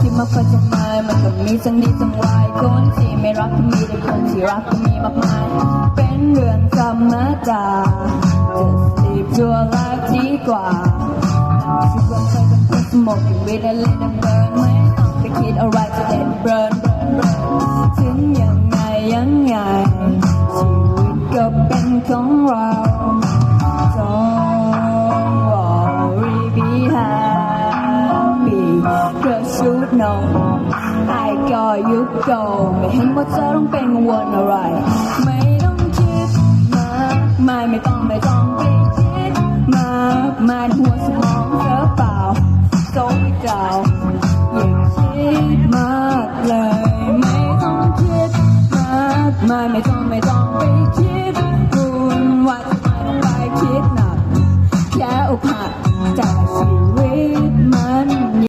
ที่มาคอยจะมามันก็มีทั้งดีทั้งวายคนที่ไม่รักก็มีแต่คนที่รักก็มีมากมาย เป็นเรื่องธรรมดาจะสีบชัวร์รักดีกว่าที่ว่าเคยเป็นคนสมองอยู่วิดอะไรนั่นเบิร์นไม่ต้องไปคิดอะไรจะเด็ดเบิร์นเบิร์นเบิร์นถึงยังไงยังไงชีวิตก็เป็นของเรา ลูกน้องไอ้ก็ยุโกไม่เห็นว่าจธต้องเป็นกังวลอะไร ไม่ต้องคิดมากไม่ไม่ต้องไม่ต้องไปคิดมากมาหัวสมองเธอเปล่าโซ่เก่าอย่าคิดมากเลย ไม่ต้องคิดมากไม่ไม่ต้องไม่ต้องไปคิด